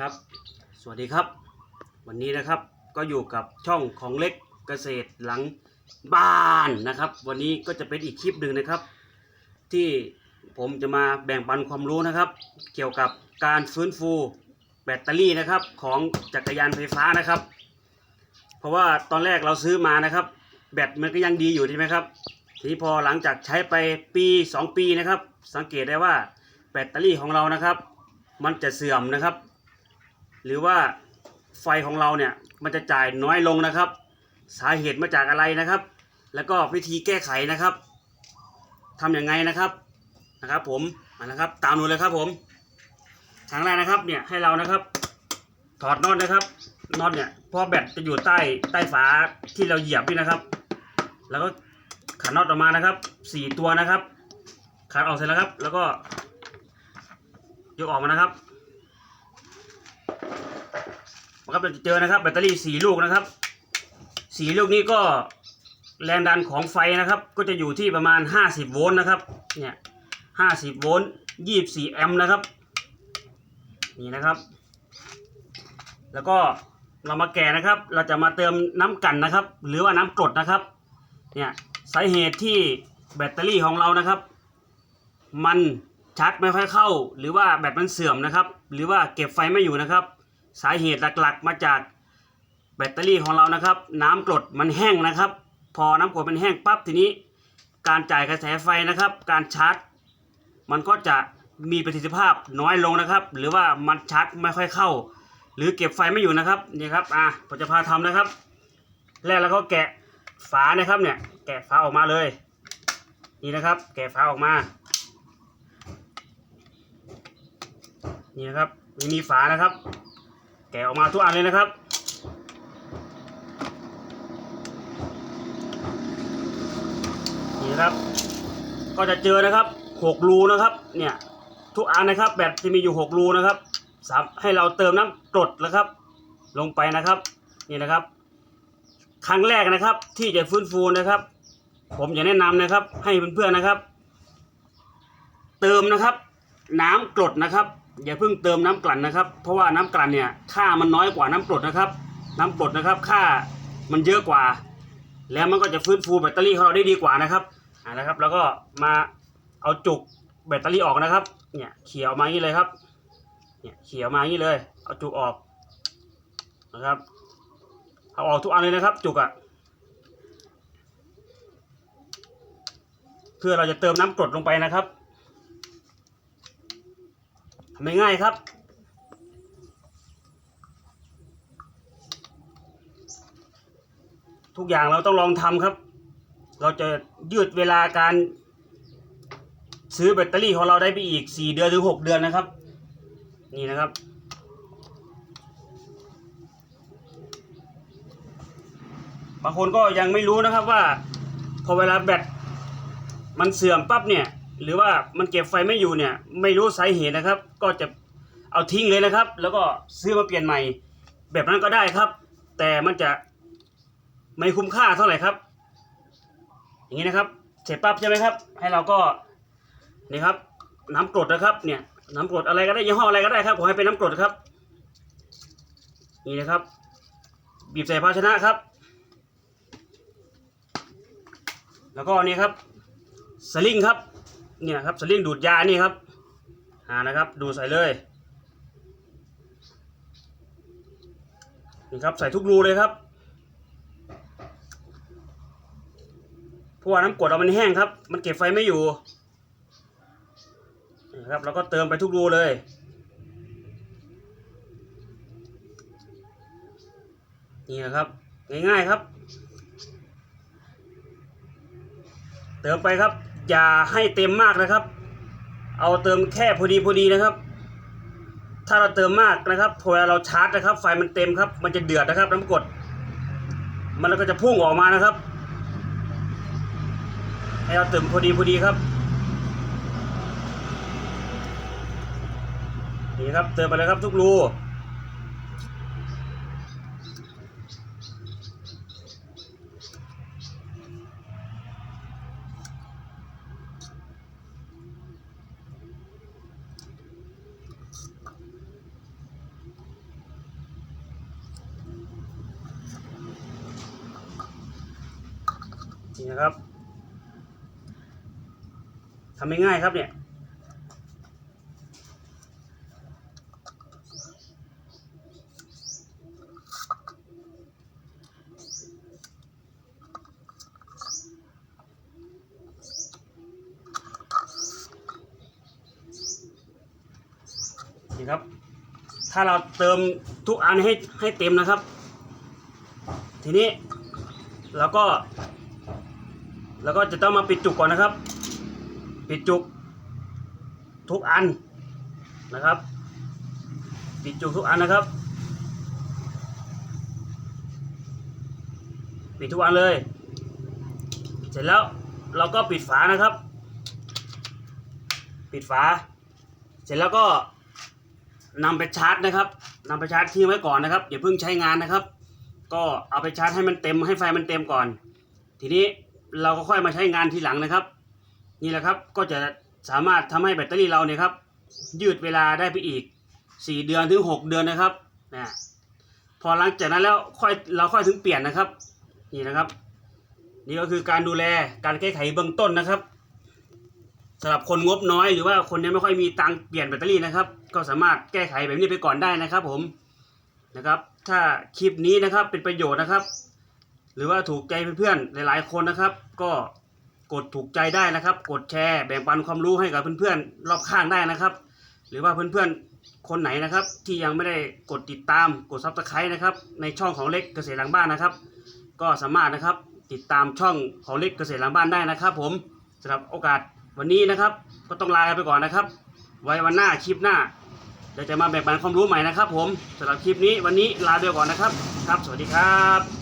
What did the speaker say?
ครับ สวัสดีครับ วันนี้นะครับก็อยู่กับช่องของเล็กเกษตรหลังบ้านนะครับ วันนี้ก็จะเป็นอีกคลิปหนึ่งนะครับ ที่ผมจะมาแบ่งปันความรู้นะครับ เกี่ยวกับการฟื้นฟูแบตเตอรี่นะครับ ของจักรยานไฟฟ้านะครับ เพราะว่าตอนแรกเราซื้อมานะครับ แบตมันก็ยังดีอยู่ใช่ไหมครับ ทีนี้พอหลังจากใช้ไปปี 2 ปีนะครับ สังเกตได้ว่าแบตเตอรี่ของเรานะครับ มันจะเสื่อมนะครับ หรือว่าไฟของเราเนี่ยมันจะจ่ายน้อยลงนะครับ สาเหตุมาจากอะไรนะครับ แล้วก็วิธีแก้ไขนะครับทำอย่างไงนะครับนะครับ ผมมานะครับ ตามดูเลยครับผมทางแรกนะครับเนี่ยให้เรานะครับ ถอดน็อตนะครับน็อตเนี่ยเพราะแบตจะอยู่ใต้ใต้ฝาที่เราเหยียบนี่นะครับ แล้วก็ขันน็อตออกมานะครับสี่ตัวนะครับขันออกเสร็จแล้วครับ แล้วก็ยกออกมานะครับ มันก็จะเจอนะครับ แบตเตอรี่สี่ลูกนะครับสี่ลูกนี้ก็แรงดันของไฟนะครับ ก็จะอยู่ที่ประมาณ 50 โวลต์นะครับเนี่ย50 โวลต์24 แอมป์นะครับนี่นะครับ แล้วก็เรามาแกะนะครับ เราจะมาเติมน้ำกันนะครับ หรือว่าน้ำกรดนะครับ เนี่ยสาเหตุที่แบตเตอรี่ของเรานะครับ มันชาร์จไม่ค่อยเข้า หรือว่าแบตมันเสื่อมนะครับ หรือว่าเก็บไฟไม่อยู่นะครับ สาเหตุหลักๆ มาจากแบตเตอรี่ของเรานะครับ น้ำกรดมันแห้งนะครับ พอน้ำกรดมันแห้งปั๊บทีนี้ การจ่ายกระแสไฟนะครับ การชาร์จ มันก็จะมีประสิทธิภาพน้อยลงนะครับ หรือว่ามันชาร์จไม่ค่อยเข้า หรือเก็บไฟไม่อยู่นะครับนี่ครับอะผมจะพาทำนะครับ แรกแล้วก็แกะฝานะครับเนี่ยแกะฝาออกมาเลย นี่นะครับ แกะฝาออกมา นี่นะครับม่มีฝานะครับ แกะออกมาทุกอันเลยนะครับ นี่นะครับ ก็จะเจอนะครับหกรูนะครับ เนี่ยทุกอันนะครับแบตจะมีอยู่หกรูนะครับสามให้เราเติมน้ำกรดนะครับ ลงไปนะครับ นี่นะครับ ครั้งแรกนะครับ ที่จะฟื้นฟูนะครับ ผมจะแนะนำนะครับ ให้เพื่อนๆนะครับ เติมนะครับ น้ำกรดนะครับ อย่าเพิ่งเติมน้ำกลั่นนะครับ เพราะว่าน้ำกลั่นเนี่ยค่ามันน้อยกว่าน้ำกรดนะครับ น้ำกรดนะครับค่ามันเยอะกว่า แล้วมันก็จะฟื้นฟูแบตเตอรี่ของเราได้ดีกว่านะครับอ่านะครับ แล้วก็มาเอาจุกแบตเตอรี่ออกนะครับ เนี่ยเขี่ยออกมาอย่างนี้เลยครับ เนี่ยเขี่ยออกมาอย่างนี้เลย เอาจุกออกนะครับ เอาออกทุกอันเลยนะครับ จุกอะเพื่อเราจะเติมน้ำกรดลงไปนะครับ ทำง่ายครับ ทุกอย่างเราต้องลองทำครับ เราจะยืดเวลาการซื้อแบตเตอรี่ของเราได้ไปอีก 4 เดือนหรือ6เดือนนะครับ นี่นะครับบางคนก็ยังไม่รู้นะครับว่า พอเวลาแบตมันเสื่อมปั๊บเนี่ย หรือว่ามันเก็บไฟไม่อยู่เนี่ย ไม่รู้สาเหตุนะครับ ก็จะเอาทิ้งเลยนะครับ แล้วก็ซื้อมาเปลี่ยนใหม่ แบบนั้นก็ได้ครับ แต่มันจะไม่คุ้มค่าเท่าไหร่ครับ อย่างนี้นะครับ เสร็จปั๊บใช่ไหมครับ ให้เราก็นี่ครับ น้ำกรดนะครับ เนี่ยน้ำกรดอะไรก็ได้ยี่ห้ออะไรก็ได้ครับขอให้เป็นน้ำกรดครับ นี่นะครับ บีบใส่ภาชนะครับ แล้วก็นี่ครับสลิงครับ เนี่ยครับสลิงดูดยานี่ครับหานะครับ ดูใส่เลยนี่ครับใส่ทุกรูเลยครับเพราะว่าน้ำกรดเรามันแห้งครับ มันเก็บไฟไม่อยู่นี่ครับเราก็เติมไปทุกรูเลยนี่นะครับง่ายๆครับ เติมไปครับ อย่าให้เต็มมากนะครับ เอาเติมแค่พอดีพอดีนะครับ ถ้าเราเติมมากนะครับพอเราชาร์จนะครับ ไฟมันเต็มครับ มันจะเดือดนะครับน้ำกรดมันก็จะพุ่งออกมานะครับ ให้เราเติมพอดีพอดีครับนี่ครับเติมไปเลยครับทุกรู นี่นะครับทำง่ายๆครับเนี่ยนี่ครับ ถ้าเราเติมทุกอันให้ให้เต็มนะครับ ทีนี้เราก็ เราก็จะต้องมาปิดจุกก่อนนะครับ ปิดจุกทุกอันนะครับ ปิดจุกทุกอันนะครับ ปิดทุกอันเลย เสร็จแล้วเราก็ปิดฝานะครับ ปิดฝา เสร็จแล้วก็นำไปชาร์จนะครับนำไปชาร์จทิ้งไว้ก่อนนะครับอย่าเพิ่งใช้งานนะครับ ก็เอาไปชาร์จให้มันเต็มให้ไฟมันเต็มก่อน ทีนี้ เราก็ค่อยมาใช้งานทีหลังนะครับ นี่แหละครับก็จะสามารถทำให้แบตเตอรี่เราเนี่ยครับ ยืดเวลาได้ไปอีก 4 เดือนถึง 6 เดือนนะครับนะพอหลังจากนั้นแล้วค่อยเราค่อยถึงเปลี่ยนนะครับ นี่นะครับ นี่ก็คือการดูแลการแก้ไขเบื้องต้นนะครับสำหรับคนงบน้อยหรือว่าคนยังไม่ค่อยมีตังค์เปลี่ยนแบตเตอรี่นะครับ ก็สามารถแก้ไขแบบนี้ไปก่อนได้นะครับ ผมนะครับ ถ้าคลิปนี้นะครับเป็นประโยชน์นะครับ หรือว่าถูกใจเพื่อนๆ หลายๆคนนะครับ ก็กดถูกใจได้นะครับ กดแชร์แบ่งปันความรู้ให้กับเพื่อนๆ รอบข้างได้นะครับ หรือว่าเพื่อนๆ คนไหนนะครับ ที่ยังไม่ได้กดติดตามกดซับสไครต์นะครับ ในช่องของเล็กเกษตรหลังบ้านนะครับ ก็สามารถนะครับติดตามช่องของเล็กเกษตรหลังบ้านได้นะครับ ผมสำหรับโอกาสวันนี้นะครับ ก็ต้องลาไปก่อนนะครับ ไว้วันหน้าคลิปหน้าเดี๋ยวจะมาแบ่งปันความรู้ใหม่นะครับ ผมสำหรับคลิปนี้วันนี้ลาไปก่อนนะครับ ครับ สวัสดีครับ